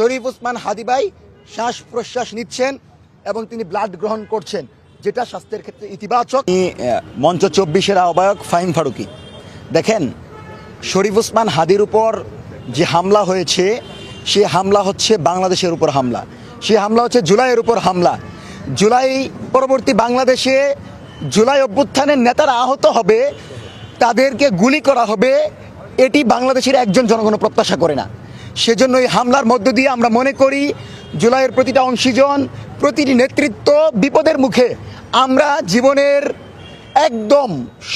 শরীফ ওসমান হাদিবাই শ্বাস প্রশ্বাস নিচ্ছেন এবং তিনি ব্লাড গ্রহণ করছেন, যেটা স্বাস্থ্যের ক্ষেত্রে ইতিবাচক। মঞ্চ চব্বিশের আহ্বায়ক ফাহিম ফারুকি। দেখেন, শরীফ ওসমান হাদির উপর যে হামলা হয়েছে, সে হামলা হচ্ছে বাংলাদেশের উপর হামলা। সে হামলা হচ্ছে জুলাইয়ের উপর হামলা। জুলাই পরবর্তী বাংলাদেশে জুলাই অভ্যুত্থানের নেতারা আহত হবে, তাদেরকে গুলি করা হবে, এটি বাংলাদেশের একজন জনগণ প্রত্যাশা করে না। সেজন্য এই হামলার মধ্য দিয়ে আমরা মনে করি জুলাইয়ের প্রতিটা অংশীজন প্রতিটি নেতৃত্ব বিপদের মুখে। আমরা জীবনের একদম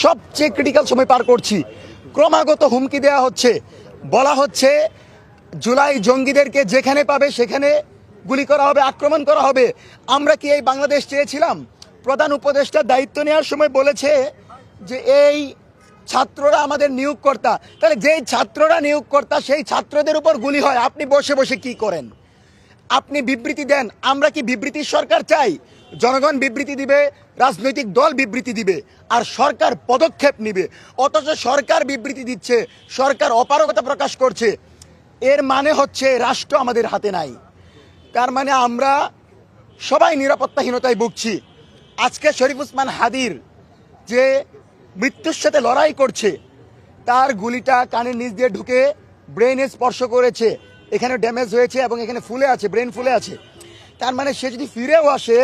সবচেয়ে ক্রিটিক্যাল সময় পার করছি। ক্রমাগত হুমকি দেওয়া হচ্ছে। বলা হচ্ছে জুলাই জঙ্গিদেরকে যেখানে পাবে সেখানে গুলি করা হবে, আক্রমণ করা হবে। আমরা কি এই বাংলাদেশ চেয়েছিলাম? প্রধান উপদেষ্টা দায়িত্ব নেওয়ার সময় বলেছে যে এই ছাত্ররা আমাদের নিয়োগকর্তা। তাহলে যেই ছাত্ররা নিয়োগকর্তা, সেই ছাত্রদের উপর গুলি হয়। আপনি বসে বসে কি করেন? আপনি বিবৃতি দেন। আমরা কি বিবৃতির সরকার চাই? জনগণ বিবৃতি দিবে, রাজনৈতিক দল বিবৃতি দিবে, আর সরকার পদক্ষেপ নিবে। অথচ সরকার বিবৃতি দিচ্ছে, সরকার অপারগতা প্রকাশ করছে। এর মানে হচ্ছে রাষ্ট্র আমাদের হাতে নাই। তার মানে আমরা সবাই নিরাপত্তাহীনতায় ভুগছি। আজকে শরীফ উসমান হাদির যে মৃত্যুর সাথে লড়াই করছে। তার গুলিটা কানের নিচ দিয়ে ঢুকে ব্রেনে স্পর্শ করেছে। এখানে ড্যামেজ হয়েছে এবং এখানে ফুলে আছে ব্রেন ফুলে আছে। তার মানে সে যদি ফিরেও আসে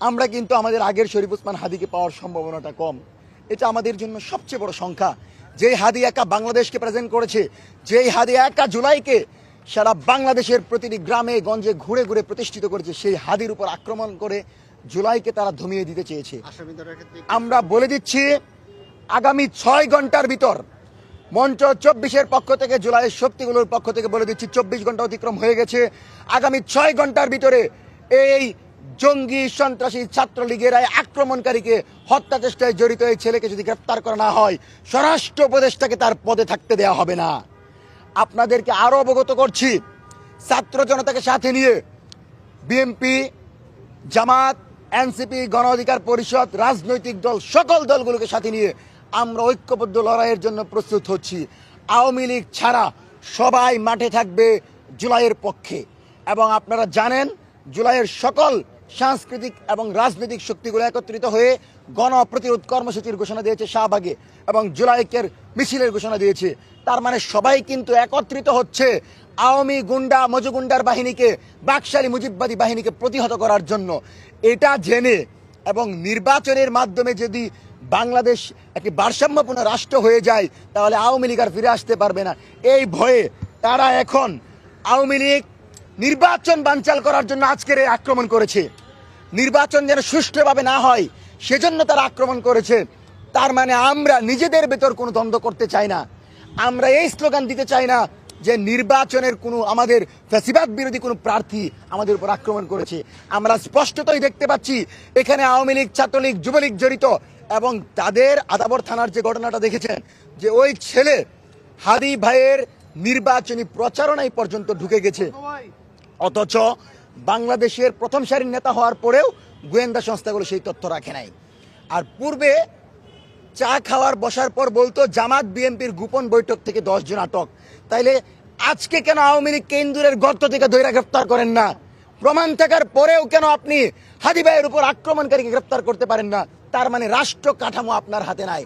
আমরা কিন্তু আমাদের আগের শরীফ উসমান হাদিকে পাওয়ার সম্ভাবনাটা কম। এটা আমাদের জন্য সবচেয়ে বড় সংখ্যা। যেই হাদি একা বাংলাদেশকে প্রেজেন্ট করেছে যেই হাদি একা জুলাইকে সারা বাংলাদেশের প্রতিটি গ্রামে গঞ্জে ঘুরে ঘুরে প্রতিষ্ঠিত করেছে সেই হাদির উপর আক্রমণ করে জুলাইকে তারা ধমিয়ে দিতে চেয়েছে। আমরা বলে দিচ্ছি আগামী ছয় ঘণ্টার ভিতর মঞ্চ চব্বিশের পক্ষ থেকে, জুলাইয়ের শক্তিগুলোর পক্ষ থেকে বলে দিচ্ছি, চব্বিশ ঘণ্টা অতিক্রম হয়ে গেছে। আগামী ছয় ঘণ্টার ভিতরে এই জঙ্গি সন্ত্রাসী ছাত্রলীগের আক্রমণকারীকে হত্যা চেষ্টায় জড়িত এই ছেলেকে যদি গ্রেপ্তার করা না হয়, স্বরাষ্ট্র উপদেষ্টাকে তার পদে থাকতে দেওয়া হবে না। আপনাদেরকে আরও অবগত করছি, ছাত্র জনতাকে সাথে নিয়ে বিএনপি, জামাত, এনসিপি, গণ অধিকার পরিষদ, রাজনৈতিক দল, সকল দলগুলোকে সাথে নিয়ে আমরা ঐক্যবদ্ধ লড়াইয়ের জন্য প্রস্তুত হচ্ছি। আওয়ামী লীগ ছাড়া সবাই মাঠে থাকবে জুলাইয়ের পক্ষে। এবং আপনারা জানেন, জুলাইয়ের সকল সাংস্কৃতিক এবং রাজনৈতিক শক্তিগুলো একত্রিত হয়ে গণ প্রতিরোধ কর্মসূচির ঘোষণা দিয়েছে শাহবাগে এবং জুলাইকের মিছিলের ঘোষণা দিয়েছে। তার মানে সবাই কিন্তু একত্রিত হচ্ছে আওয়ামী গুন্ডা, মজুগুন্ডার বাহিনীকে, বাকশালী মুজিববাদী বাহিনীকে প্রতিহত করার জন্য। এটা জেনে এবং নির্বাচনের মাধ্যমে যদি বাংলাদেশ একটি ভারসাম্যপূর্ণ রাষ্ট্র হয়ে যায়, তাহলে আওয়ামী লীগ আর ফিরে আসতে পারবে না। এই ভয়ে তারা এখন আওয়ামী লীগ নির্বাচন বানচাল করার জন্য আজকের এই আক্রমণ করেছে। নির্বাচন যেন সুষ্ঠুভাবে না হয়, সেজন্য তারা আক্রমণ করেছে। তার মানে আমরা নিজেদের ভেতর কোনো দ্বন্দ্ব করতে চাই না। আমরা এই স্লোগান দিতে চাই না যে নির্বাচনের কোনো আমাদের ফ্যাসিবাদ বিরোধী কোনো প্রার্থী আমাদের উপর আক্রমণ করেছে। আমরা স্পষ্টতই দেখতে পাচ্ছি, এখানে আওয়ামী লীগ, ছাত্রলীগ, যুবলীগ জড়িত। এবং তাদের আদাবর থানার যে ঘটনাটা দেখেছেন, যে ওই ছেলে হাদি ভাইয়ের নির্বাচনী প্রচারণায় পর্যন্ত ঢুকে গেছে। অথচ বাংলাদেশের প্রথম সারির নেতা হওয়ার পরেও গোয়েন্দা সংস্থাগুলো সেই তথ্য রাখে নাই। আর পূর্বে চা খাওয়ার বসার পর বলতো, জামাত বিএনপির গোপন বৈঠক থেকে দশ জন আটক। তাইলে আজকে কেন আওয়ামী লীগ কেন্দ্রের গর্ত থেকে ধৈরা গ্রেফতার করেন না? প্রমাণ থাকার পরেও কেন আপনি হাদি ভাইয়ের উপর আক্রমণকারীকে গ্রেফতার করতে পারেন না? তার মানে রাষ্ট্র কাঠামো আপনার হাতে নাই।